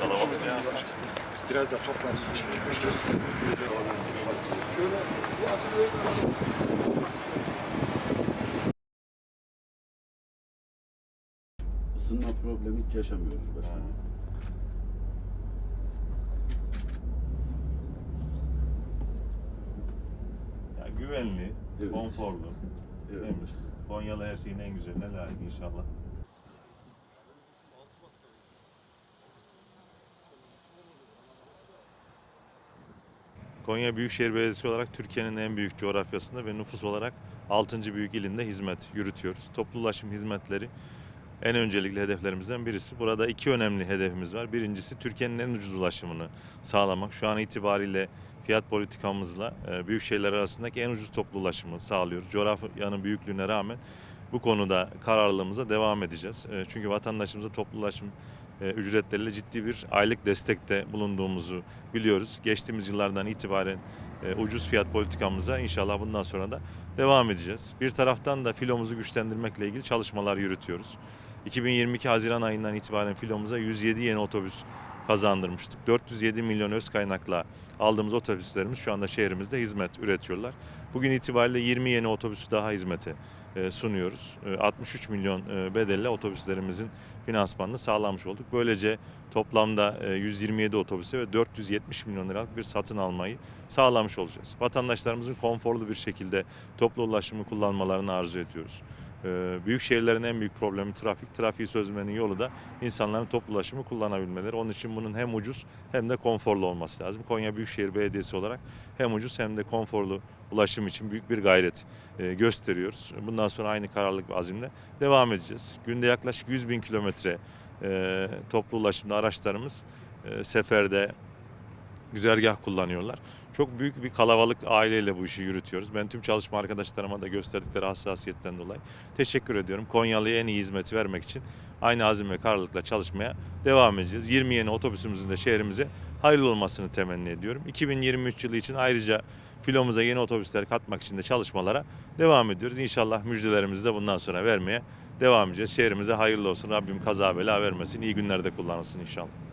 Kalabalık ya. Biraz da toplar. Isınma problemi hiç yaşamıyoruz başkanım. Güvenli, Evet. konforlu, Evet. temiz. Konyalı her şeyin en güzeline layık inşallah. Konya Büyükşehir Belediyesi olarak Türkiye'nin en büyük coğrafyasında ve nüfus olarak 6. büyük ilinde hizmet yürütüyoruz. Toplu ulaşım hizmetleri en öncelikli hedeflerimizden birisi. Burada iki önemli hedefimiz var. Birincisi Türkiye'nin en ucuz ulaşımını sağlamak. Şu an itibariyle fiyat politikamızla e, büyük şehirler arasındaki en ucuz toplu ulaşımı sağlıyoruz. Coğrafyanın büyüklüğüne rağmen bu konuda kararlılığımıza devam edeceğiz. E, Çünkü vatandaşımıza toplu ulaşım ücretleriyle ciddi bir aylık destekte bulunduğumuzu biliyoruz. Geçtiğimiz yıllardan itibaren e, ucuz fiyat politikamıza inşallah bundan sonra da devam edeceğiz. Bir taraftan da filomuzu güçlendirmekle ilgili çalışmalar yürütüyoruz. 2022 Haziran ayından itibaren filomuza 107 yeni otobüs kazandırmıştık. 407 milyon öz kaynakla aldığımız otobüslerimiz şu anda şehrimizde hizmet üretiyorlar. Bugün itibariyle 20 yeni otobüsü daha hizmete e, sunuyoruz. E, 63 milyon e, bedelle otobüslerimizin finansmanını sağlamış olduk. Böylece toplamda e, 127 otobüse ve 470 milyon liralık bir satın almayı sağlamış olacağız. Vatandaşlarımızın konforlu bir şekilde toplu ulaşımı kullanmalarını arzu ediyoruz. Ee, Büyük şehirlerin en büyük problemi trafik. Trafiği çözmenin yolu da insanların toplu ulaşımı kullanabilmeleri. Onun için bunun hem ucuz hem de konforlu olması lazım. Konya Büyükşehir Belediyesi olarak hem ucuz hem de konforlu ulaşım için büyük bir gayret e, gösteriyoruz. Bundan sonra aynı kararlılık ve azimle devam edeceğiz. Günde yaklaşık 100 bin kilometre e, toplu ulaşımda araçlarımız e, seferde güzergah kullanıyorlar. Çok büyük bir kalabalık aileyle bu işi yürütüyoruz. Ben tüm çalışma arkadaşlarıma da gösterdikleri hassasiyetten dolayı teşekkür ediyorum. Konyalı'ya en iyi hizmeti vermek için aynı azim ve kararlılıkla çalışmaya devam edeceğiz. 20 yeni otobüsümüzün de şehrimize hayırlı olmasını temenni ediyorum. 2023 yılı için ayrıca filomuza yeni otobüsler katmak için de çalışmalara devam ediyoruz. İnşallah müjdelerimizi de bundan sonra vermeye devam edeceğiz. Şehrimize hayırlı olsun. Rabbim kaza bela vermesin. İyi günlerde kullanılsın inşallah.